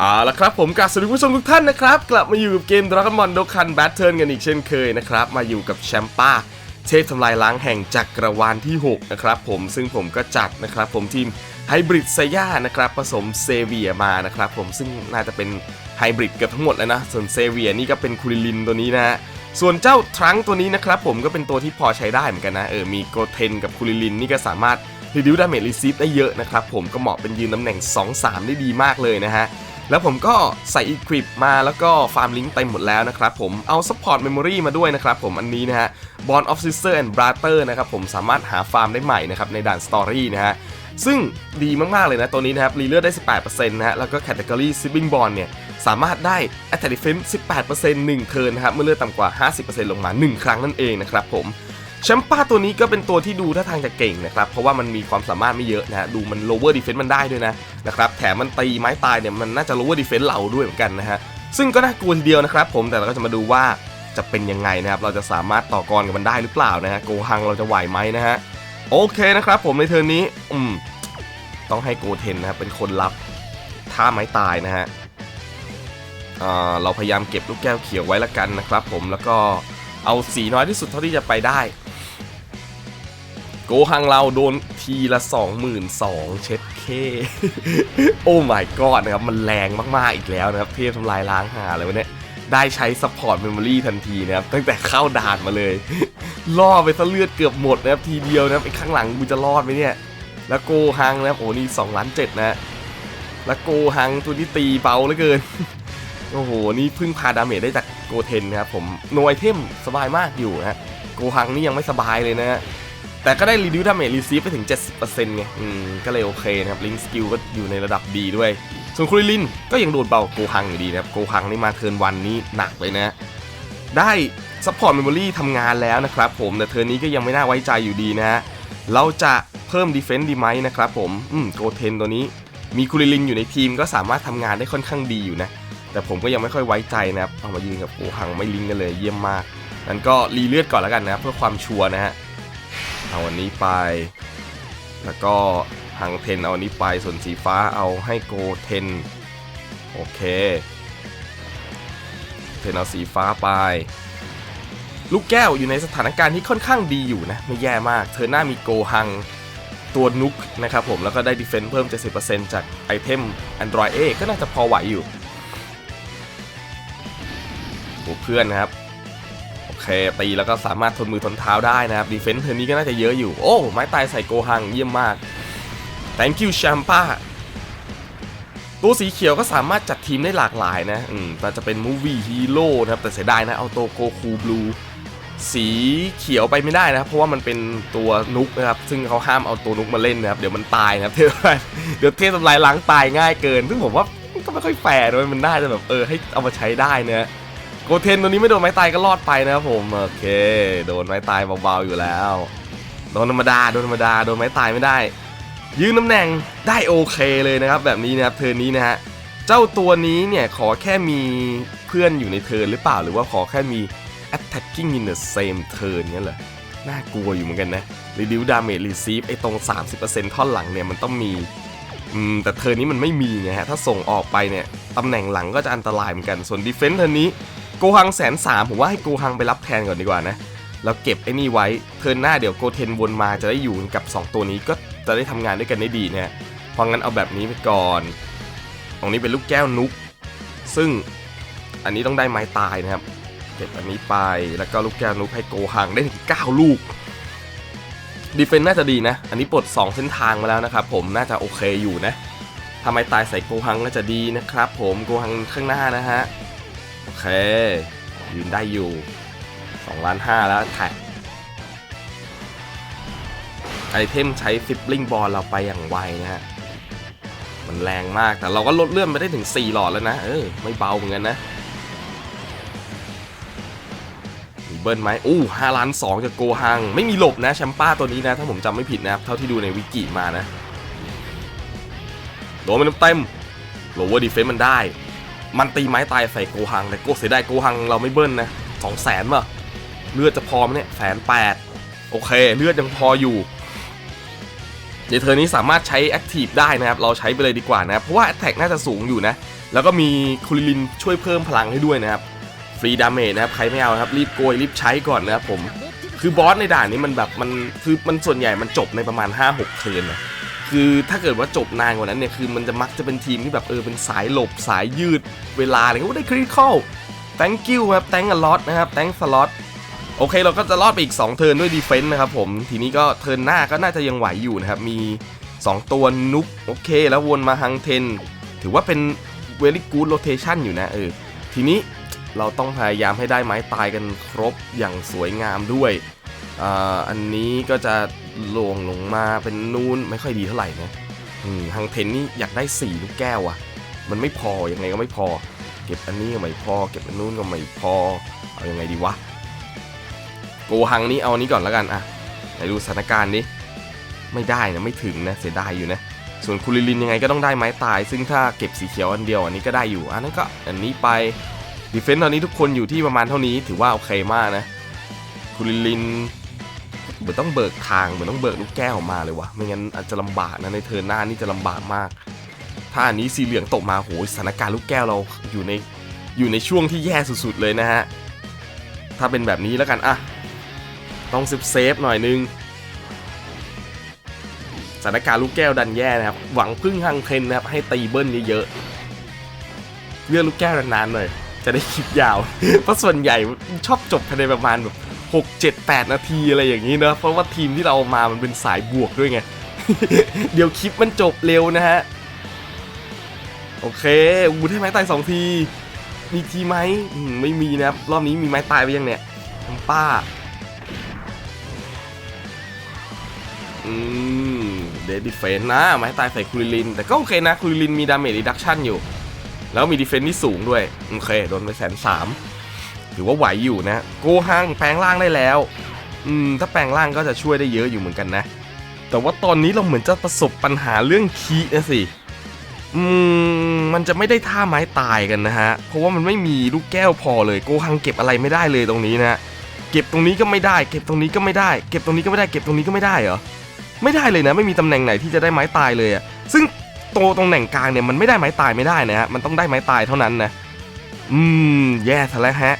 เอาละครับผมกับสวัสดีผู้ชมทุกท่านนะครับ กลับมาอยู่กับเกม Dragon Ball Dokkan Battle กันอีกเช่นเคยนะครับ มาอยู่กับแชมป้า เทพทำลายล้างแห่งจักรวาลที่ 6 นะครับผมซึ่งผมก็จัดนะครับผมทีมไฮบริดไซย่านะครับผสมเซเวียมานะครับผมซึ่งน่าจะเป็นไฮบริดเกือบทั้งหมดแล้วนะ ส่วนเซเวียนี่ก็เป็นคูริลินตัวนี้นะฮะส่วนเจ้าทรังก์ตัวนี้นะครับผมก็เป็นตัวที่พอใช้ได้เหมือนกันนะเออมีโกเทนกับคูริลินนี่ก็สามารถรีดิวดาเมจรีซีฟได้เยอะนะครับผมก็เหมาะเป็นยืนตำแหน่ง 2-3 ได้ดีมากเลยนะฮะ แล้วผมก็ใส่อีคริปมาแล้วก็ฟาร์มลิงก์เต็มหมดแล้วนะครับผมเอา Support Memory มาด้วยนะครับผมอันนี้นะฮะ Bond of Sister and Brother นะครับผมสามารถหาฟาร์มได้ใหม่นะครับในด่าน Story นะฮะซึ่งดีมาก ๆ เลยนะ ตัวนี้นะครับ รีเลือดได้ 18%นะฮะ แล้วก็ Category Sibling Bond เนี่ย สามารถได้ Attack Defense 18% 1 เทิร์นนะครับ เมื่อเลือดต่ำกว่า 50%ลงมา 1 ครั้งนั่นเองนะครับผม แชมป้าตัวนี้ก็เป็นตัวที่ดูท่าทางจะเก่งนะครับ เพราะว่ามันมีความสามารถไม่เยอะนะฮะ ดูมัน lower defense มันได้ด้วยนะนะครับ แถมมันตีไม้ตายเนี่ยมันน่าจะ lower defense เราด้วยเหมือนกันนะฮะ ซึ่งก็น่ากลัวทีเดียวนะครับผม แต่เราก็จะมาดูว่าจะเป็นยังไงนะครับ เราจะสามารถต่อกรกับมันได้หรือเปล่านะฮะ โกฮังเราจะไหวไหมนะฮะ โอเคนะครับผมในเทอร์นนี้ อืม ต้องให้โกเทนนะครับเป็นคนรับท่าไม้ตายนะฮะเราพยายามเก็บลูกแก้วเขียวไว้ละกันนะครับผม แล้วก็เอาสีน้อยที่สุดเท่าที่จะไปได้ โกฮังเราโดนทีละ22,000เช็ดเค โอ้ my god นะครับ มันแรงมากๆอีกแล้วนะครับ เทพทำลายล้างหาเลยวะเนี่ย ได้ใช้ support memory ทันทีนะครับ ตั้งแต่เข้าด่านมาเลย ล่อไปซะเลือดเกือบหมดนะครับ ทีเดียวนะครับไอ้ข้างหลังกูจะรอดไหมเนี่ย แล้วโกฮังนะครับ โอ้นี่2ล้านเจ็ดนะ แล้วโกฮังตัวนี้ตีเบาเหลือเกิน โอ้โห นี่พึ่งพาดาเมจได้จากโกเทนนะครับผมโนไอเทมสบายมากอยู่นะโกฮังนี่ยังไม่สบายเลยนะ แต่ก็ได้รีดิวดาเมจรีซีฟไปถึง 70%ไง อืม ก็เลยโอเคนะครับ ลิงสกิลก็อยู่ในระดับดีด้วย ส่วนคุริลินก็ยังโดนเบาโกฮังอยู่ดีนะครับ โกฮังนี่มาเทิร์นวันนี้หนักเลยนะ ได้ซัพพอร์ตเมมโมรีทำงานแล้วนะครับผม แต่เทิร์นนี้ก็ยังไม่น่าไว้ใจอยู่ดีนะฮะ เราจะเพิ่มดีเฟนต์ดีไหมนะครับผม อืม โกเทนตัวนี้ มีคุริลินอยู่ในทีมก็สามารถทำงานได้ค่อนข้างดีอยู่นะ แต่ผมก็ยังไม่ค่อยไว้ใจนะครับ เอามายืนกับโกฮังไม่ลิงกันเลยเยี่ยมมากนั้นก็รีเลือดก่อนแล้วกันนะเพื่อความชัวร์นะฮะ เอาอันนี้ไป แล้วก็หังเทนเอาอันนี้ไปส่วนสีฟ้าเอาให้โกเทนโอเค เทนเอาสีฟ้าไป ลูกแก้วอยู่ในสถานการณ์ที่ค่อนข้างดีอยู่นะ ไม่แย่มาก เธอหน้ามีโกหังตัวนุกนะครับผมแล้วก็ได้ดีเฟนส์เพิ่ม 70%จากไอเทม Android A ก็น่าจะพอไหวอยู่โอ้เพื่อนนะครับ เคตีแล้วก็สามารถทนมือทนเท้าได้นะครับดีเฟนส์เทอร์นี้ก็น่าจะเยอะอยู่ โอ้ ไม้ตายใส่โกหังเยี่ยมมาก thank you แชมป้าตัวสีเขียวก็สามารถจัดทีมได้หลากหลายนะอืมจะเป็นมูวี่ฮีโร่นะครับ แต่เสียดายนะ เอาโตโกคูบลูสีเขียวไปไม่ได้นะครับ เพราะว่ามันเป็นตัวนุกนะครับ ซึ่งเขาห้ามเอาตัวนุกมาเล่นนะครับ เดี๋ยวมันตายนะครับ เทพเดี๋ยวเทพทำลายล้างตายง่ายเกิน ซึ่งผมว่าก็ไม่ค่อยแฟร์ด้วยมันน่าจะแบบเออให้เอามาใช้ได้นะ โกเทนตัวนี้ไม่โดนไม้ตายก็รอดไปนะครับผม โอเค โดนไม้ตายเบาๆอยู่แล้ว โดนธรรมดา โดนธรรมดา โดนไม้ตายไม่ได้ ยืนตำแหน่งได้โอเคเลยนะครับ แบบนี้นะครับเทิร์นนี้นะฮะ เจ้าตัวนี้เนี่ยขอแค่มีเพื่อนอยู่ในเทิร์นหรือเปล่า หรือว่าขอแค่มี attacking in the same turn เนี่ยเหรอ น่ากลัวอยู่เหมือนกันนะ reduce damage receive ไอ้ตรง 30%ท่อนหลังเนี่ยมันต้องมีอืมแต่เทิร์นนี้มันไม่มีไงฮะ ถ้าส่งออกไปเนี่ยตำแหน่งหลังก็จะอันตรายเหมือนกัน ส่วน defense เทิร์นนี้ โกฮังแสนสามผมว่าให้โกฮังไปรับแทนก่อนดีกว่านะแล้วเก็บไอ้นี่ไว้เทิร์นหน้าเดี๋ยวโกเทนวนมาจะได้อยู่กับ 2 ตัวนี้ก็จะได้ทำงานด้วยกันได้ดีนะเพราะงั้นเอาแบบนี้ไปก่อน ตรงนี้เป็นลูกแก้วนุก ซึ่งอันนี้ต้องได้ไม้ตายนะครับ เก็บอันนี้ไปแล้วก็ลูกแก้วนุกให้โกฮังได้ถึง9ลูกดีเฟนน่าจะดีนะ อันนี้ปลด 2 เส้นทางมาแล้วนะครับผมน่าจะโอเคอยู่นะทำไมตายใส่โกฮังน่าจะดีนะครับผมโกฮังข้างหน้านะฮะ โอเค ยืนได้อยู่2ล้าน5แล้วแท็กไอเทมใช้ฟิปลิงบอลเราไปอย่างไวนะฮะ มันแรงมากแต่เราก็ลดเลื่อนไปได้ถึง 4 หลอดแล้วนะ เออ ไม่เบาเหมือนกันนะมีเบิ้ลไหมอู้ห้าล้านสองจากโกฮัง ไม่มีหลบนะแชมป้าตัวนี้นะ ถ้าผมจำไม่ผิดนะครับ เท่าที่ดูในวิกิมานะโดนมันเต็มโลเวอร์ดีเฟนต์มันได้ มันตีไม้ตายใส่โกฮังแต่โกเสียดายโกฮังเราไม่เบิ้ลนะสองแสนป่ะเลือดจะพอไหมเนี่ยแสนแปดโอเค เลือดยังพออยู่เดี๋ยวเธอนี้สามารถใช้แอคทีฟได้นะครับ เราใช้ไปเลยดีกว่านะเพราะว่าแอตแทกน่าจะสูงอยู่นะ แล้วก็มีคูลิลินช่วยเพิ่มพลังให้ด้วยนะครับ ฟรีดาเมจนะครับ ใครไม่เอาครับ รีบโกยรีบใช้ก่อนนะครับผม คือบอสในด่านนี้มันแบบมันคือมันส่วนใหญ่มันจบในประมาณ 5-6เทิร์นนะ คือถ้าเกิดว่าจบนานกว่านั้นเนี่ยคือมันจะมักจะเป็นทีมที่แบบเออเป็นสายหลบสายยืดเวลาอะไรก็ได้คริติคอล thank you ครับ thank a lot นะครับ thank a lot โอเคเราก็จะรอดไปอีก 2 เทิร์นด้วยดีเฟนต์นะครับผม ทีนี้ก็เทิร์นหน้าก็น่าจะยังไหวอยู่นะครับ มี 2 ตัวนุกโอเค แล้ววนมาฮังเทน ถือว่าเป็น very good rotation อยู่นะเออ ทีนี้เราต้องพยายามให้ได้ไม้ตายกันครบอย่างสวยงามด้วยอ่าอันนี้ก็จะ ลงลงมาเป็นนูนไม่ค่อยดีเท่าไหร่นะฮังเทนนี่อยากได้4ลูกแก้วอะมันไม่พอยังไงก็ไม่พอ เก็บอันนี้ก็ไม่พอ เก็บอันนู้นก็ไม่พอ เอายังไงดีวะโกหังนี้เอาอันนี้ก่อนแล้วกันอะไหนดูสถานการณ์นี้ไม่ได้นะไม่ถึงนะเสียดายอยู่นะ ส่วนคูลิลินยังไงก็ต้องได้ไม้ตาย ซึ่งถ้าเก็บสีเขียวอันเดียวอันนี้ก็ได้อยู่อันนั้นก็อันนี้ไปดีเฟนต์ตอนนี้ทุกคนอยู่ที่ประมาณเท่านี้ถือว่าโอเคมากนะคูลิลิน เหมือนต้องเบิกทางเหมือนต้องเบิกลูกแก้วออกมาเลยวะไม่งั้นอาจจะลำบากนะในเทิร์นหน้านี่จะลำบากมาก ถ้าอันนี้สีเหลืองตกมาโหสถานการณ์ลูกแก้วเราอยู่ในอยู่ในช่วงที่แย่สุดๆเลยนะฮะถ้าเป็นแบบนี้แล้วกันอะต้องเซฟเซฟหน่อยนึงสถานการณ์ลูกแก้วดันแย่นะครับ หวังพึ่งฮังเทนนะครับให้ตีเบิ้ลเยอะๆเลือกลูกแก้วนานๆหน่อยจะได้คลิปยาว เพราะส่วนใหญ่ชอบจบภายในประมาณแบบ หกเจ็ดแปดนาทีอะไรอย่างนี้เนะเพราะว่าทีมที่เราเอามามันเป็นสายบวกด้วยไง เดี๋ยวคลิปมันจบเร็วนะฮะ โอเคอูได้ไม้ตายสองที มีทีไหมไม่มีนะครับ รอบนี้มีไม้ตายไปยังเนี่ยป้าอืมเดดดิเฟนนะไม้ตายใส่คูลิลิน แต่ก็โอเคนะคูลิลินมีดาเมจรีดักชันอยู่ แล้วมีดีเฟนที่สูงด้วย โอเค โดนไปแสนสาม ถือว่าไหวอยู่นะ โกฮังแปลงร่างได้แล้ว อืม ถ้าแปลงร่างก็จะช่วยได้เยอะอยู่เหมือนกันนะ แต่ว่าตอนนี้เราเหมือนจะประสบปัญหาเรื่องคีนะสิ อืม มันจะไม่ได้ท่าไม้ตายกันนะฮะ เพราะว่ามันไม่มีลูกแก้วพอเลย โกฮังเก็บอะไรไม่ได้เลยตรงนี้นะเก็บตรงนี้ก็ไม่ได้ เก็บตรงนี้ก็ไม่ได้ เก็บตรงนี้ก็ไม่ได้ เก็บตรงนี้ก็ไม่ได้เหรอ ไม่ได้เลยนะ ไม่มีตำแหน่งไหนที่จะได้ไม้ตายเลยอะซึ่งโตตรงแหน่งกลางเนี่ยมันไม่ได้ไม้ตายไม่ได้นะฮะ มันต้องได้ไม้ตายเท่านั้นนะ อืม แย่ซะแล้วฮะ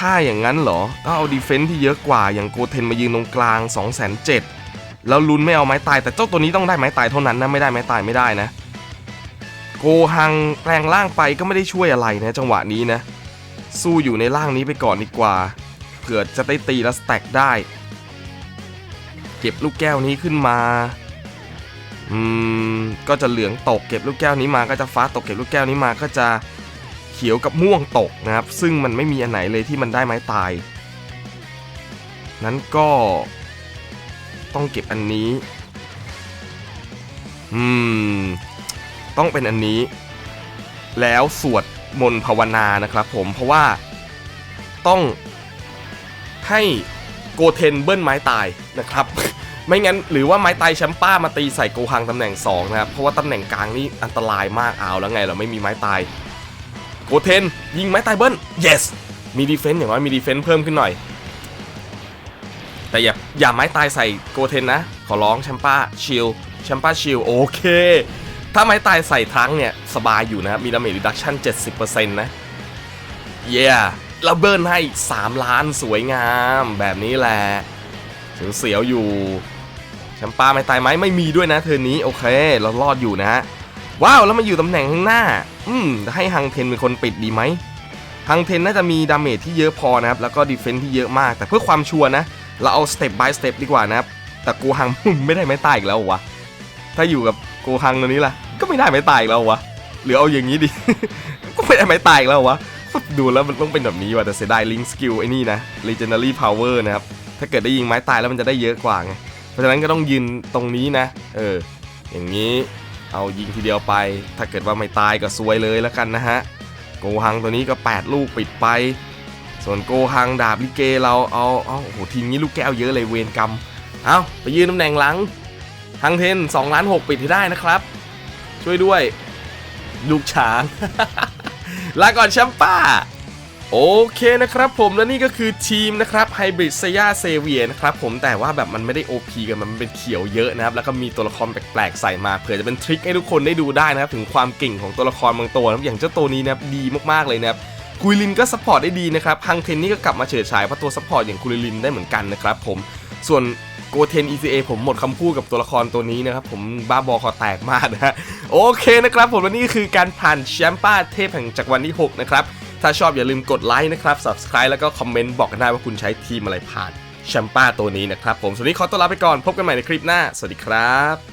ถ้าอย่างนั้นเหรอต้องเอาดีเฟนส์ที่เยอะกว่าอย่างโกเทนมายืนตรงกลาง2 7 0 0 0แล้วลุนไม่เอาไม้ตาย แต่เจ้าตัวนี้ต้องได้ไม้ตายเท่านั้นนะไม่ได้ไม้ตายไม่ได้นะ โกฮังแปลงร่างไปก็ไม่ได้ช่วยอะไรนะจังหวะนี้นะ สู้อยู่ในร่างนี้ไปก่อนดีกว่าเผื่อจะได้ตีแล้วสแต็กได้ เก็บลูกแก้วนี้ขึ้นมาอืมก็จะเหลืองตกเก็บลูกแก้วนี้มาก็จะฟ้าตกเก็บลูกแก้วนี้มาก็จะ ขียวกับม่วงตกนะครับ ซึ่งมันไม่มีอันไหนเลยที่มันได้ไม้ตาย นั้นก็ต้องเก็บอันนี้ อืม ต้องเป็นอันนี้ แล้วสวดมนต์ภาวนานะครับผม เพราะว่าต้องให้โกเทนเบิ้ลไม้ตายนะครับ ไม่งั้นหรือว่าไม้ตายแชมป้ามาตีใส่โกฮังตำแหน่ง2นะครับ เพราะว่าตำแหน่งกลางนี่อันตรายมากเอาแล้วไงเราไม่มีไม้ตาย โกเทน ยิงไม้ตายเบิ้ล yes มีดีเฟนต์อย่างน้อยมีดีเฟนต์เพิ่มขึ้นหน่อย แต่อย่าอย่าไม้ตายใส่โกเทนนะ ขอร้องแชมป้าชิลแชมป้าชิลโอเค ถ้าไม้ตายใส่ทั้งเนี่ย สบายอยู่นะมีดาเมจรีดักชั่น 70%นะเย้แล้วเบิร์นให้ 3 ล้านสวยงามแบบนี้แหละถึงเสียวอยู่แชมป้าไม่ตายไหมไม่มีด้วยนะเทอร์นี้โอเค เรารอดอยู่นะ ว้าวแล้วมาอยู่ตำแหน่งข้างหน้า อืมให้ฮังเทนเป็นคนปิดดีไหมฮังเทนน่าจะมีดาเมจที่เยอะพอนะครับ แล้วก็ดีเฟนส์ที่เยอะมาก แต่เพื่อความชัวร์นะ เราเอาสเต็ป by สเต็ปดีกว่านะครับ แต่กูฮังไม่ได้ไม่ตายอีกแล้ววะ ถ้าอยู่กับกูฮังตัวนี้ล่ะ ก็ไม่ได้ไม่ตายอีกแล้ววะ หรือเอาอย่างนี้ดิ ก็ไม่ได้ไม่ตายอีกแล้ววะ ดูแล้วมันต้องเป็นแบบนี้ว่ะ แต่เสียดายลิงสกิลไอ้นี่นะ legendary power นะครับ ถ้าเกิดได้ยิงไม้ตายแล้วมันจะได้เยอะกว่าไง เพราะฉะนั้นก็ต้องยืนตรงนี้นะ เออ อย่างนี้ เอายิงทีเดียวไป ถ้าเกิดว่าไม่ตายก็ซวยเลยแล้วกันนะฮะ โกฮังตัวนี้ก็ 8 ลูกปิดไป ส่วนโกฮังดาบลิเกเราเอาเอาโอ้โหทีมนี้ลูกแก้วเยอะเลยเวรกรรม เอาไปยืนตำแหน่งหลังฮังเทน2ล้าน6ปิดให้ได้นะครับ ช่วยด้วย ลูกช้าง ลาก่อนแชมป้า โอเคนะครับผมและนี่ก็คือทีมนะครับไฮบริดเซียเซเวียนะครับผมแต่ว่าแบบมันไม่ได้ OP กันมันเป็นเขียวเยอะนะครับ แล้วก็มีตัวละครแปลกๆใส่มาเผื่อจะเป็นทริคให้ทุกคนได้ดูได้นะครับ ถึงความเก่งของตัวละครบางตัวนะครับอย่างเจ้าตัวนี้นะครับดีมากๆเลยนะครับกุยลินก็ซัพพอร์ตได้ดีนะครับฮังเทนนี่ก็กลับมาเฉิดฉายเพราะตัวซัพพอร์ตอย่างกุยลินได้เหมือนกันนะครับผมส่วนโกเทน ECA ผมหมดคำพูดกับตัวละครตัวนี้นะครับ ผมบ้าบอคอแตกมากนะฮะโอเคนะครับผมและนี่คือการผ่านแชมป้าเทพแห่งจักรวาลที่หกนะครับ ถ้าชอบอย่าลืมกดไลค์นะครับ subscribe แล้วก็คอมเมนต์บอกกันได้ว่าคุณใช้ทีมอะไรผ่านแชมป้าตัวนี้นะครับผมสวัสดีขอตัวลาไปก่อนพบกันใหม่ในคลิปหน้า สวัสดีครับ